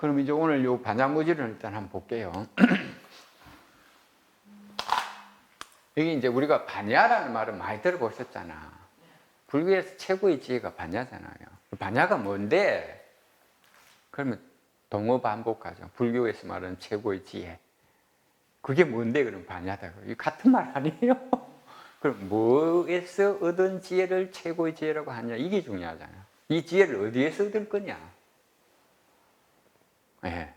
그럼 이제 오늘 요 반야무지를 일단 한번 볼게요. 여기 이제 우리가 반야라는 말은 많이 들어보셨잖아. 불교에서 최고의 지혜가 반야잖아요. 반야가 뭔데? 그러면 동어 반복하죠. 불교에서 말하는 최고의 지혜. 그게 뭔데? 그럼 반야다. 이 같은 말 아니에요? 그럼 뭐에서 얻은 지혜를 최고의 지혜라고 하냐? 이게 중요하잖아요. 이 지혜를 어디에서 얻을 거냐? 예.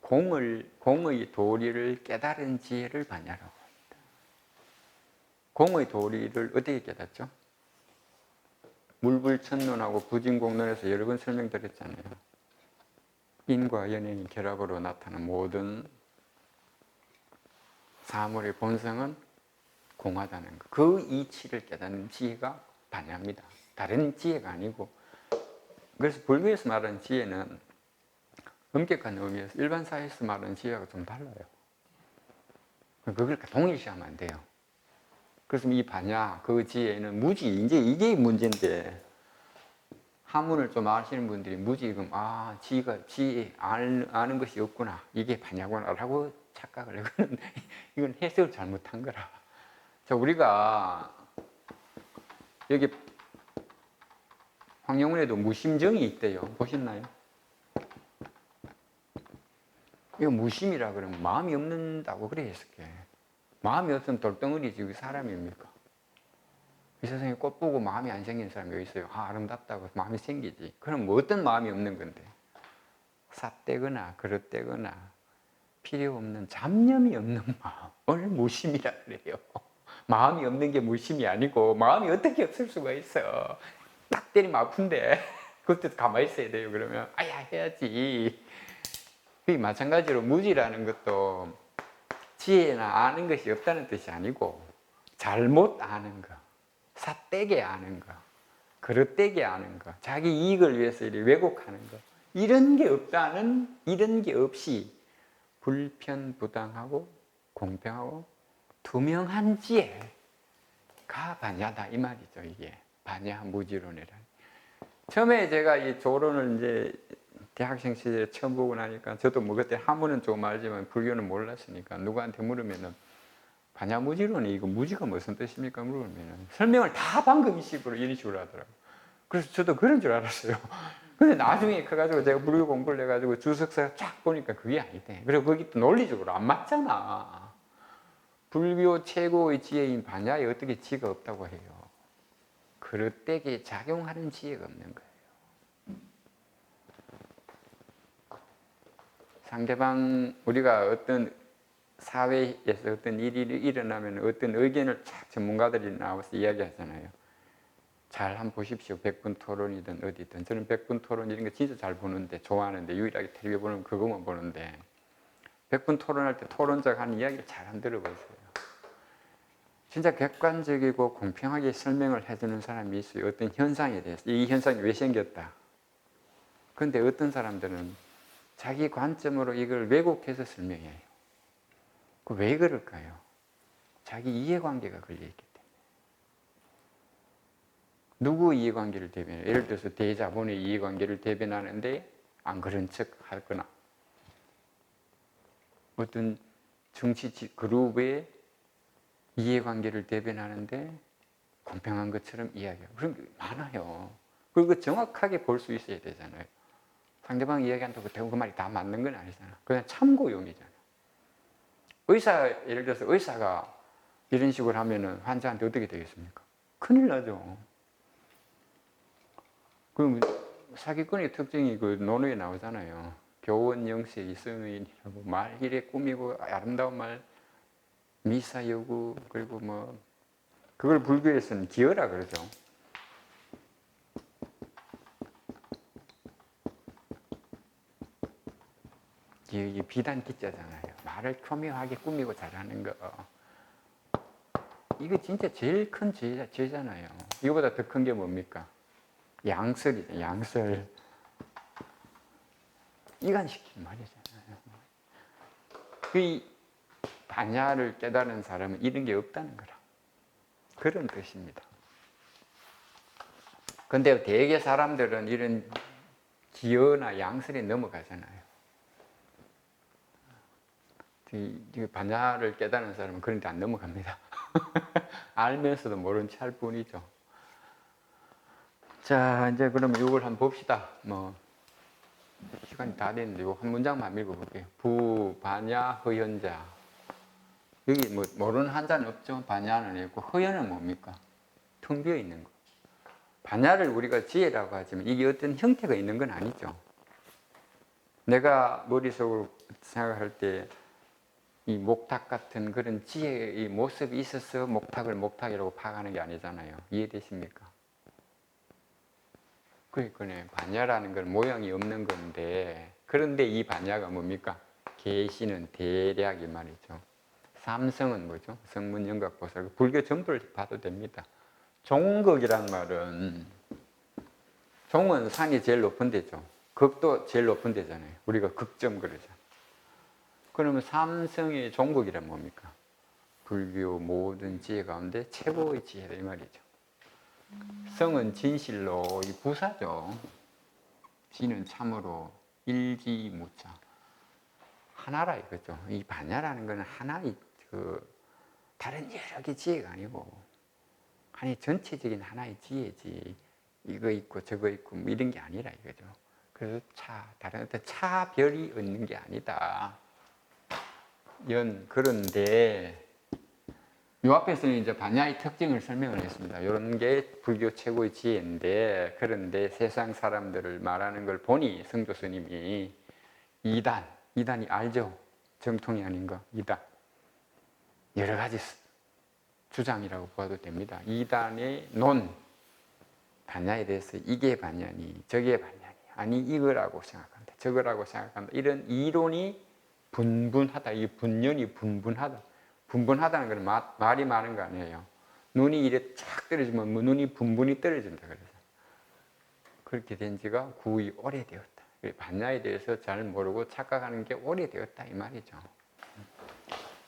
공을, 공의 도리를 깨달은 지혜를 반야라고 합니다. 공의 도리를 어떻게 깨닫죠? 물불천론하고 부진공론에서 여러 번 설명드렸잖아요. 인과 연행의 결합으로 나타난 모든 사물의 본성은 공하다는 것. 그 이치를 깨닫는 지혜가 반야입니다. 다른 지혜가 아니고. 그래서 불교에서 말하는 지혜는 엄격한 의미에서 일반 사회에서 말하는 지혜가 좀 달라요. 그걸 동일시하면 안 돼요. 그래서 이 반야, 그 지혜는 무지, 이제 이게 문제인데, 한문을 좀 아시는 분들이 무지, 그럼, 아, 지가, 지, 아는, 아는 것이 없구나. 이게 반야구나라고 착각을 해요. 이건, 이건 해석을 잘못한 거라. 자, 우리가, 여기, 황영훈에도 무심정이 있대요. 보셨나요? 이거 무심이라 그러면 마음이 없는다고 그래 해석해. 마음이 없으면 돌덩어리지 그 사람입니까? 이 세상에 꽃 보고 마음이 안 생긴 사람이 어디 있어요? 아, 아름답다고 마음이 생기지. 그럼 뭐 어떤 마음이 없는 건데? 삿대거나 그릇대거나 필요 없는 잡념이 없는 마음을 무심이라 그래요. 마음이 없는 게 무심이 아니고 마음이 어떻게 없을 수가 있어. 딱 때리면 아픈데 그것도 가만히 있어야 돼요. 그러면 아야 해야지. 그 마찬가지로 무지라는 것도 지혜나 아는 것이 없다는 뜻이 아니고 잘못 아는 거, 삿되게 아는 거, 그릇되게 아는 거, 자기 이익을 위해서 이렇게 왜곡하는 거 이런 게 없다는 이런 게 없이 불편부당하고 공평하고 투명한 지혜가 반야다 이 말이죠 이게 반야 무지론이라. 처음에 제가 이 조론을 이제 대학생 시절에 처음 보고 나니까 저도 뭐 그때 한문은 조금 알지만 불교는 몰랐으니까 누구한테 물으면은 반야무지론이 이거 무지가 무슨 뜻입니까? 물으면은 설명을 다 방금 이 식으로 이런 식으로 하더라고요. 그래서 저도 그런 줄 알았어요. 근데 나중에 커가지고 제가 불교 공부를 해가지고 주석사 쫙 보니까 그게 아니대. 그리고 거기 또 논리적으로 안 맞잖아. 불교 최고의 지혜인 반야에 어떻게 지가 없다고 해요. 그릇되게 작용하는 지혜가 없는 거예요. 상대방 우리가 어떤 사회에서 어떤 일이 일어나면 어떤 의견을 쫙 전문가들이 나와서 이야기하잖아요. 잘 한번 보십시오. 백분 토론이든 어디든 저는 백분 토론 이런 거 진짜 잘 보는데 좋아하는데 유일하게 텔레비 보는 그거만 보는데 백분 토론할 때 토론자가 하는 이야기를 잘 안 들어보세요. 진짜 객관적이고 공평하게 설명을 해주는 사람이 있어요. 어떤 현상에 대해서 이 현상이 왜 생겼다. 그런데 어떤 사람들은 자기 관점으로 이걸 왜곡해서 설명해요. 그 왜 그럴까요? 자기 이해관계가 걸려있기 때문에. 누구 이해관계를 대변해요? 예를 들어서 대자본의 이해관계를 대변하는데 안 그런 척 하거나 어떤 정치 그룹의 이해관계를 대변하는데 공평한 것처럼 이야기하고 그런 게 많아요. 그리고 정확하게 볼 수 있어야 되잖아요. 상대방 이야기한다고 대고 그 말이 다 맞는 건 아니잖아. 그냥 참고용이잖아. 의사, 예를 들어서 의사가 이런 식으로 하면은 환자한테 어떻게 되겠습니까? 큰일 나죠. 그 사기꾼의 특징이 그 논어에 나오잖아요. 교원 영세 이성인이라고 말 이래 꾸미고 아름다운 말 미사 여구 그리고 뭐 그걸 불교에서는 기어라 그러죠. 이게 비단 기자잖아요. 말을 교묘하게 꾸미고 잘하는 거. 이거 진짜 제일 큰 죄, 죄잖아요. 이거보다 더 큰 게 뭡니까? 양설이죠, 양설. 이간시키는 말이잖아요. 그 반야를 깨달은 사람은 이런 게 없다는 거라. 그런 뜻입니다. 근데 대개 사람들은 이런 기어나 양설에 넘어가잖아요. 반야를 깨달은 사람은 그런 데 안 넘어갑니다. 알면서도 모른 채 할 뿐이죠. 자, 이제 그럼 이걸 한번 봅시다. 뭐 시간이 다 됐는데 이거 한 문장만 읽어볼게요. 부, 반야, 허연자. 여기 뭐 모르는 한자는 없죠. 반야는 있고 허연은 뭡니까? 텅 비어 있는 거. 반야를 우리가 지혜라고 하지만 이게 어떤 형태가 있는 건 아니죠. 내가 머릿속으로 생각할 때 이 목탁 같은 그런 지혜의 모습이 있어서 목탁을 목탁이라고 파가는 게 아니잖아요. 이해되십니까? 그러니까 반야라는 건 모양이 없는 건데 그런데 이 반야가 뭡니까? 계시는 대략 이 말이죠. 삼성은 뭐죠? 성문 영각 보살 불교 전부를 봐도 됩니다. 종극이란 말은 종은 산이 제일 높은 데죠. 극도 제일 높은 데잖아요. 우리가 극점 그러잖아요. 그러면 삼성의 종극이란 뭡니까? 불교 모든 지혜 가운데 최고의 지혜다 이 말이죠. 성은 진실로 이 부사죠. 지는 참으로 일기무자 하나라 이거죠. 이 반야라는 것은 하나의 그 다른 여러 개 지혜가 아니고 하나의 전체적인 하나의 지혜지. 이거 있고 저거 있고 뭐 이런 게 아니라 이거죠. 그래서 차 다른 어떤 차별이 없는 게 아니다. 연 그런데 요 앞에서는 이제 반야의 특징을 설명을 했습니다. 이런 게 불교 최고의 지혜인데 그런데 세상 사람들을 말하는 걸 보니 성조 스님이 이단, 이단이 알죠? 정통이 아닌 거, 이단. 여러 가지 주장이라고 봐도 됩니다. 이단의 논, 반야에 대해서 이게 반야니, 저게 반야니, 아니 이거라고 생각한다, 저거라고 생각한다. 이런 이론이 분분하다, 이 분연이 분분하다. 분분하다는 건 마, 말이 많은 거 아니에요. 눈이 이래 쫙 떨어지면 뭐 눈이 분분히 떨어진다 그래서 그렇게 된 지가 구이 오래되었다. 반야에 대해서 잘 모르고 착각하는 게 오래되었다 이 말이죠.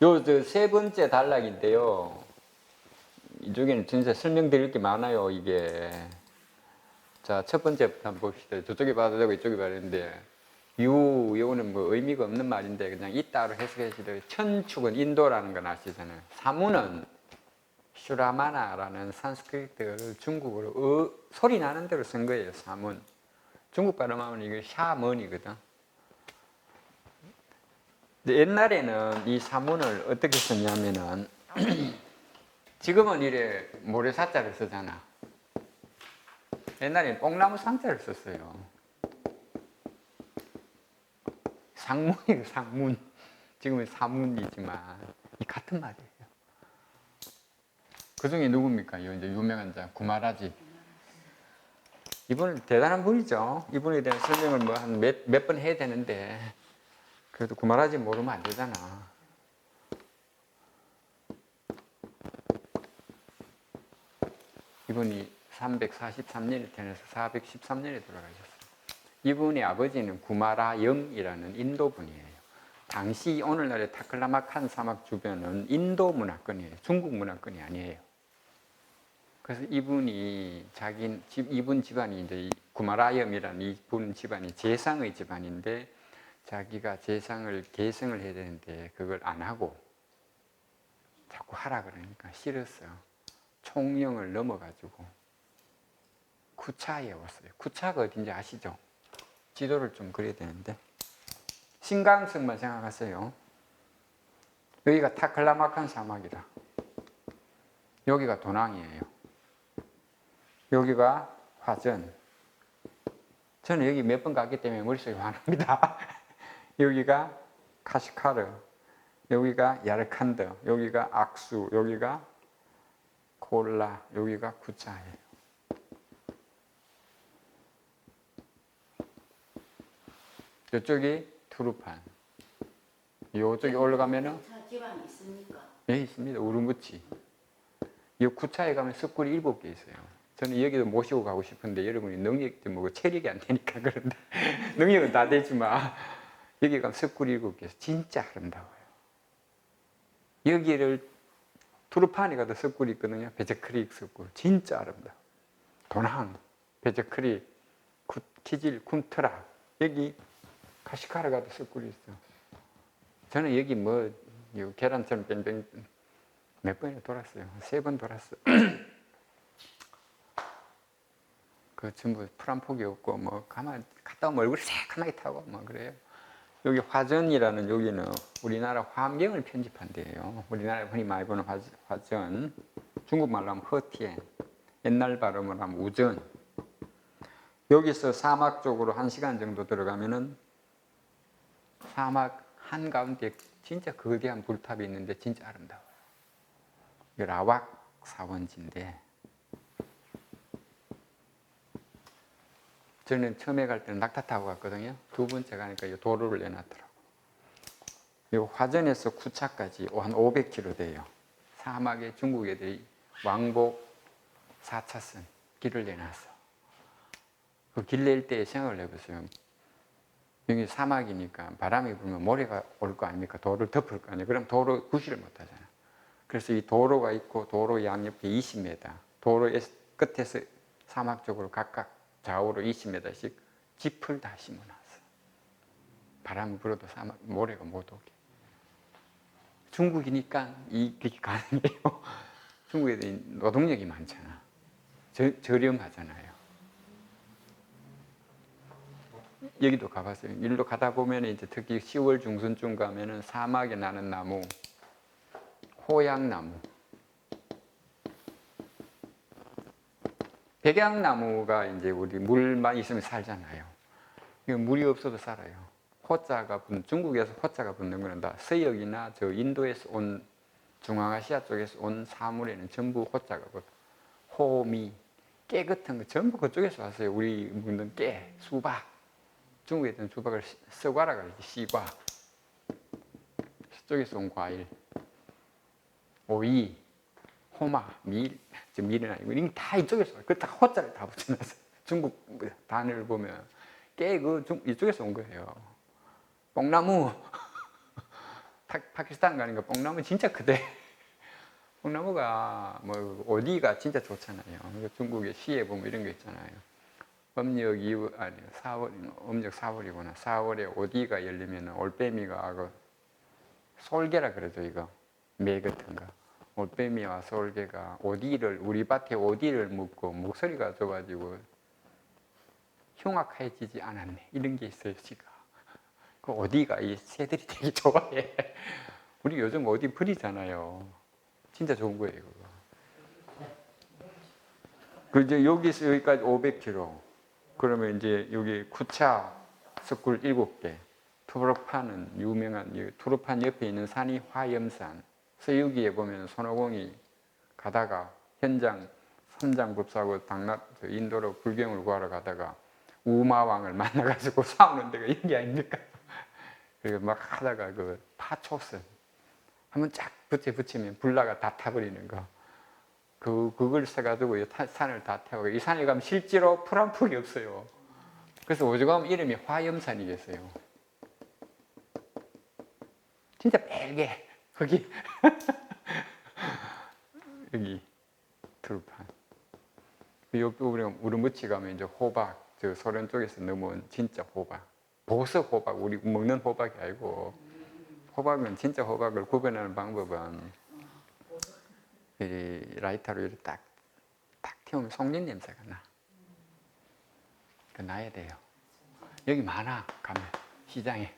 요 세 번째 단락인데요. 이쪽에는 진짜 설명드릴 게 많아요 이게. 자 첫 번째부터 한번 봅시다. 저쪽에 봐도 되고 이쪽에 봐도 되는데 유, 요거는 뭐 의미가 없는 말인데 그냥 이따로 해석해주세요. 천축은 인도라는 건 아시잖아요. 사무는 슈라마나라는 산스크리트 중국어로 어, 소리 나는 대로 쓴 거예요. 사문. 중국 발음하면 이게 샤먼이거든. 옛날에는 이 사문을 어떻게 썼냐면은 지금은 이래 모래사자를 쓰잖아. 옛날에는 뽕나무 상자를 썼어요. 상문이에요, 상문. 지금은 사문이지만 이 같은 말이에요. 그 중에 누굽니까? 이 이제 유명한 자 구마라지. 이분은 대단한 분이죠. 이분에 대한 설명을 뭐 한몇몇번 해야 되는데 그래도 구마라지 모르면 안 되잖아. 이분이 343년에 태어나서 413년에 돌아가셨어요. 이분의 아버지는 구마라 영이라는 인도 분이에요. 당시 오늘날의 타클라마칸 사막 주변은 인도 문화권이에요. 중국 문화권이 아니에요. 그래서 이분이 자기 집 이분 집안이 이제 구마라염이라는 이분 집안이 재상의 집안인데 자기가 재상을 계승을 해야 되는데 그걸 안 하고 자꾸 하라 그러니까 싫었어요. 총령을 넘어가지고 쿠차에 왔어요. 쿠차가 어딘지 아시죠? 지도를 좀 그려야 되는데 신강성만 생각하세요. 여기가 타클라마칸 사막이다. 여기가 도낭이에요. 여기가 화전. 저는 여기 몇 번 갔기 때문에 머릿속이 환합니다. 여기가 카시카르, 여기가 야르칸드, 여기가 악수, 여기가 콜라, 여기가 구차예 이쪽이 투르판. 이쪽에 올라가면은 차 집안이 있습니까? 예 있습니다. 우르무치. 이 구차에 가면 습굴이 일곱 개 있어요. 저는 여기도 모시고 가고 싶은데 여러분이 능력이 뭐 체력이 안 되니까 그런데 능력은 다 되지만 여기 가면 습굴이 일곱 개 있어요. 진짜 아름다워요. 여기를 투르판에 가도 습굴이 있거든요. 베제크릭 습굴. 진짜 아름다워. 도낭, 베제크릭, 구, 키질, 쿤트라 여기 카시카라 가도 숯불이 있어. 저는 여기 뭐요 계란처럼 뺑뺑 몇 번이나 돌았어요. 세 번 돌았어. 그 전부 풀한 폭이 없고 뭐 가만 갔다 오면 얼굴이 새카맣게 타고 뭐 그래요. 여기 화전이라는 여기는 우리나라 환경을 편집한 데예요. 우리나라 흔히 많이 보는 화- 화전, 중국말로 하면 허티엔, 옛날 발음으로 하면 우전. 여기서 사막 쪽으로 한 시간 정도 들어가면은 사막 한 가운데 진짜 거대한 불탑이 있는데 진짜 아름다워요. 이 라왁 사원지인데 저는 처음에 갈 때는 낙타 타고 갔거든요. 두 번째 가니까 이 도로를 내놨더라고. 이 화전에서 쿠차까지 한 500km 돼요. 사막에 중국 애들이 왕복 4차선 길을 내놨어. 그 길 낼 때 생각을 해보세요. 여기 사막이니까 바람이 불면 모래가 올 거 아닙니까? 도로를 덮을 거 아니에요. 그럼 도로 구실을 못 하잖아. 그래서 이 도로가 있고 도로 양옆에 20m, 도로의 끝에서 사막 쪽으로 각각 좌우로 20m씩 짚을 다 심어놨어. 바람이 불어도 사막 모래가 못 오게. 중국이니까 이게 가능해요. 중국 애들이 노동력이 많잖아. 저, 저렴하잖아요. 여기도 가봤어요. 일로 가다 보면 이제 특히 10월 중순쯤 가면은 사막에 나는 나무, 호양나무, 백양나무가 이제 우리 물만 있으면 살잖아요. 물이 없어도 살아요. 호자가 붙는 중국에서 호자가 붙는 거는 다 서역이나 저 인도에서 온 중앙아시아 쪽에서 온 사물에는 전부 호자가 붙어. 호미, 깨 같은 거 전부 그쪽에서 왔어요. 우리 먹는 깨, 수박. 중국에서는 수박을 시- 서과라 그러지, 시과. 저쪽에서 온 과일. 오이, 호마, 밀, 저 밀은 아니고 이게 다 이쪽에서. 그다 호자를 다 붙여놨어요. 중국 뭐 단어를 보면 깨그 이쪽에서 온 거예요. 뽕나무 파, 파키스탄 가니까 뽕나무 진짜 크대. 뽕나무가 뭐 어디가 진짜 좋잖아요. 그러니까 중국의 시에 보면 이런 거 있잖아요. 음력 2월 아니 4월 음력 4월이구나. 4월에 어디가 열리면 올빼미가 그 솔개라 그러죠 이거. 매 같은 거. 올빼미와 솔개가 오디를 우리 밭에 오디를 묻고 목소리가 져가지고 흉악해지지 않았네. 이런 게 있어요 시가. 그 어디가 이 새들이 되게 좋아해. 우리 요즘 어디 버리잖아요. 진짜 좋은 거예요 그거. 그 이제 여기서 여기까지 500km 그러면 이제 여기 쿠차 석굴 7개 투르파는 유명한 이 투르판 옆에 있는 산이 화염산 서유기에 보면 손오공이 가다가 현장 선장법사하고 당나 저 인도로 불경을 구하러 가다가 우마왕을 만나가지고 싸우는 데가 여기 아닙니까? 그리고 막 하다가 그 파초선 한번 쫙 붙여 붙이면 불나가 다 타버리는 거. 그 그걸 써가지고 이 타- 산을 다 태우고 이 산에 가면 실제로 풀 한 폭이 없어요. 그래서 오죽하면 이름이 화염산이겠어요. 진짜 빨개 거기 여기 두루판. 옆 우리 우르무치 가면 이제 호박 저 소련 쪽에서 넘어온 진짜 호박. 보석 호박 우리 먹는 호박이 아니고 호박은 진짜 호박을 구별하는 방법은 이 라이터로 딱, 딱 태우면 송진 냄새가 나. 그 나야 돼요. 여기 많아 가면 시장에.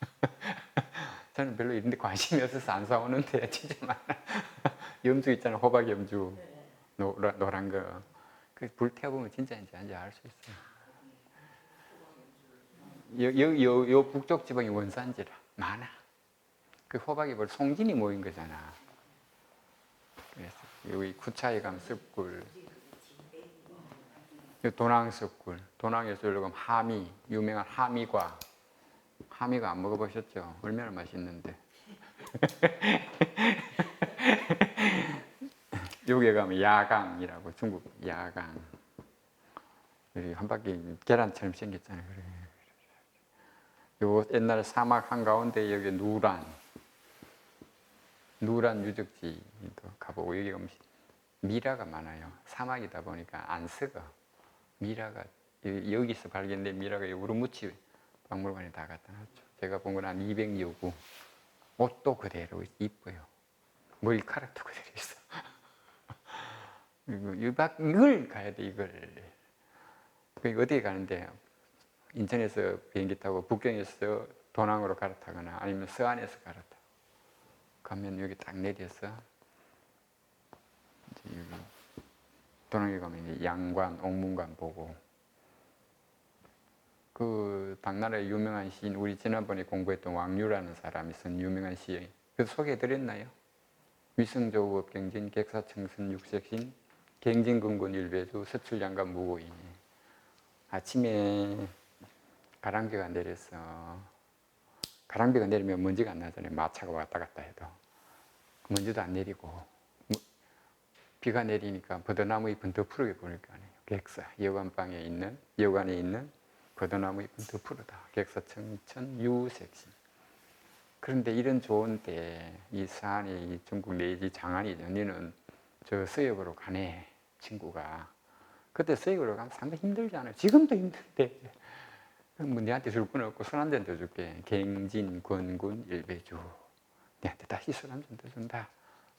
저는 별로 이런 데 관심이 없어서 안 사오는데 진짜 많아. 염주 있잖아, 호박 염주. 노라, 노란 거. 그불 태워보면 진짜인지 아닌지 알 수 있어요. 여, 여, 여, 요 북쪽 지방이 원산지라 많아. 그 호박이 뭘 송진이 모인 거잖아. 여기 가면 습굴, 요 도낭습굴, 여기 가면 하미, 유명한 하미과. 하미가 안 먹어보셨죠? 얼마나 맛있는데. 여기에 가면 야강이라고 중국 야강. 여기 한 바퀴 계란처럼 생겼잖아요. 요 옛날 사막 한가운데 여기 누란. 누란 유적지도 가보고 여기 가면 미라가 많아요. 사막이다 보니까 안 썩어. 미라가 이- 여기서 발견된 미라가 이 우르무치 박물관에 다 갖다 놨죠. 제가 본 건 한 200여 구. 옷도 그대로 이뻐요. 머리카락도 그대로 있어. 이걸 가야 돼, 이걸. 그 어디에 가는데 인천에서 비행기 타고 북경에서 도낭으로 갈아타거나 아니면 서안에서 갈아타. 가면 여기 딱 내려서 이제 여기 도낭에 가면 양관, 옥문관 보고. 그 당나라의 유명한 시인 우리 지난번에 공부했던 왕류라는 사람이 쓴 유명한 시에 그 소개해드렸나요? 위승조업 경진 객사청선 육색신 갱진근군 일배주 서출양간 무고인 아침에 가랑비가 내려서 가랑비가 내리면 먼지가 안 나잖아요. 마차가 왔다 갔다 해도. 먼지도 안 내리고. 뭐, 비가 내리니까 버드나무 잎은 더 푸르게 보일 거 아니에요 객사 여관방에 있는 여관에 있는 버드나무 잎은 더 푸르다 객사 청천 유색신 그런데 이런 좋은 때이 사안이 이 중국 내지 장안이죠. 너는 저 서역으로 가네 친구가. 그때 서역으로 가면 상당히 힘들잖아요. 지금도 힘든데. 뭐 내한테 줄 건 없고 술 한 잔 더 줄게. 갱진, 권군, 일배주. 내한테 다시 술 한 잔 더 준다.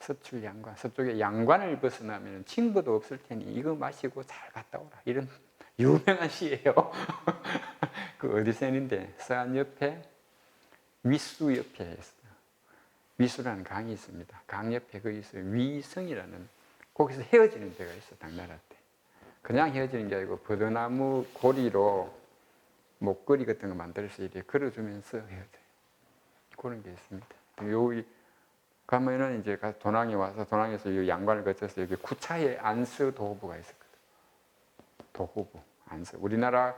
서출 양관. 서쪽에 양관을 벗어나면 친구도 없을 테니 이거 마시고 잘 갔다 오라. 이런 유명한 시예요. 그 어디서 했는데 서안 옆에 위수 옆에 있어요. 위수라는 강이 있습니다. 강 옆에 거기 있어요. 위성이라는 거기서 헤어지는 데가 있어 당나라 때. 그냥 헤어지는 게 아니고 버드나무 고리로 목걸이 같은 거 만들어서 이렇게 걸어주면서 헤어져요. 그런 게 있습니다. 여 기 가면은 이제 가서 도낭에 와서 도낭에서 이 양관을 거쳐서 여기 구차에 안스 도후부가 있었거든. 도후부 안스. 우리나라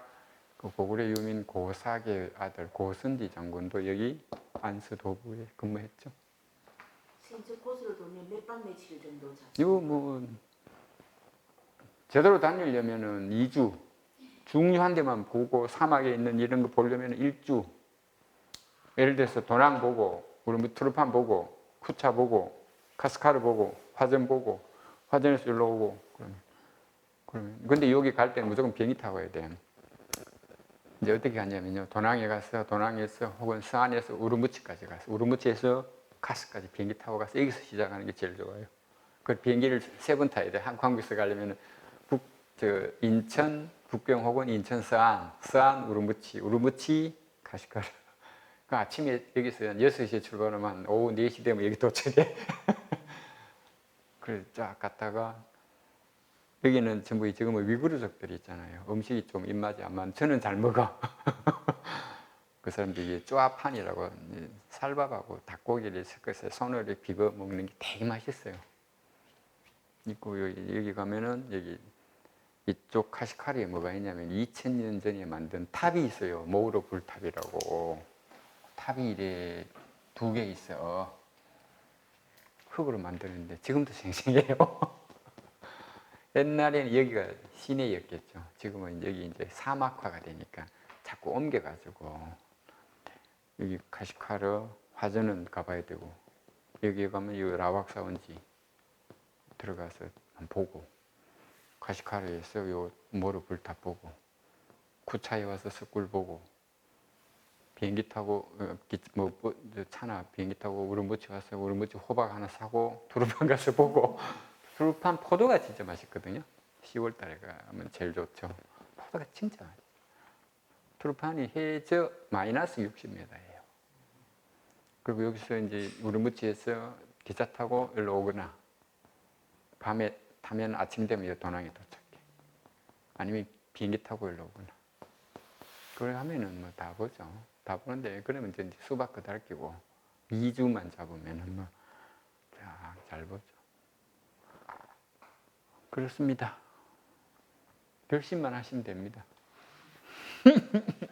그 고구려 유민 고사계 아들 고선지 장군도 여기 안스 도부에 근무했죠. 신체 코스로 돌면 몇박 며칠 정도 잡? 이거 뭐 제대로 다니려면은 2주 중요한 데만 보고 사막에 있는 이런 거 보려면 1주 예를 들어서 도낭 보고 우리 뭐 트루판 보고 쿠차 보고 카스카르 보고 화전 보고 화전에서 일로 오고 그러면 그러면 근데 여기 갈 때는 무조건 비행기 타고 가야 돼. 이제 어떻게 가냐면요. 도낭에 가서 도낭에서 혹은 서안에서 우르무치까지 가서 우르무치에서 카스까지 비행기 타고 가서 여기서 시작하는 게 제일 좋아요. 그 비행기를 세 번 타야 돼. 한 한국에서 가려면 북, 저 인천, 북경 혹은 인천 서안, 서안 우르무치, 우르무치 카시카르. 그 아침에 여기서 한 6시에 출발하면 오후 4시 되면 여기 도착해. 그래 쫙 갔다가 여기는 전부 이 지금은 위구르족들이 있잖아요. 음식이 좀 입맛이 안 맞는 저는 잘 먹어. 그 사람들이 쪼아판이라고 살밥하고 닭고기를 섞어서 손으로 비벼 먹는 게 되게 맛있어요. 있고 여기, 여기 가면은 여기 이쪽 카시카리에 뭐가 있냐면 2000년 전에 만든 탑이 있어요. 모우로 불탑이라고 탑이 이래 두 개 있어. 흙으로 만드는데 지금도 생생해요. 옛날에는 여기가 시내였겠죠. 지금은 여기 이제 사막화가 되니까 자꾸 옮겨가지고 여기 카시카르 화전은 가봐야 되고 여기 가면 이 라왁사원지 들어가서 보고 카시카르에서 요 모르 불탑 보고 구차에 와서 습굴 보고 비행기 타고 어, 기- 뭐, 뭐, 저 차나 비행기 타고 우르무치 가서 우르무치 호박 하나 사고 두루판 가서 보고 두루판 포도가 진짜 맛있거든요. 10월 달에 가면 제일 좋죠. 포도가 진짜 맛있어요. 두루판이 해저 마이너스 60m예요. 그리고 여기서 이제 우르무치에서 기차 타고 일로 오거나 밤에 타면 아침 되면 여기 도낭에 도착해. 아니면 비행기 타고 일로 오거나. 그래 하면은 뭐 다 보죠. 다 보는데 그러면 이제 수박 그달 끼고 2주만 잡으면은 뭐잘 보죠. 그렇습니다. 결심만 하시면 됩니다.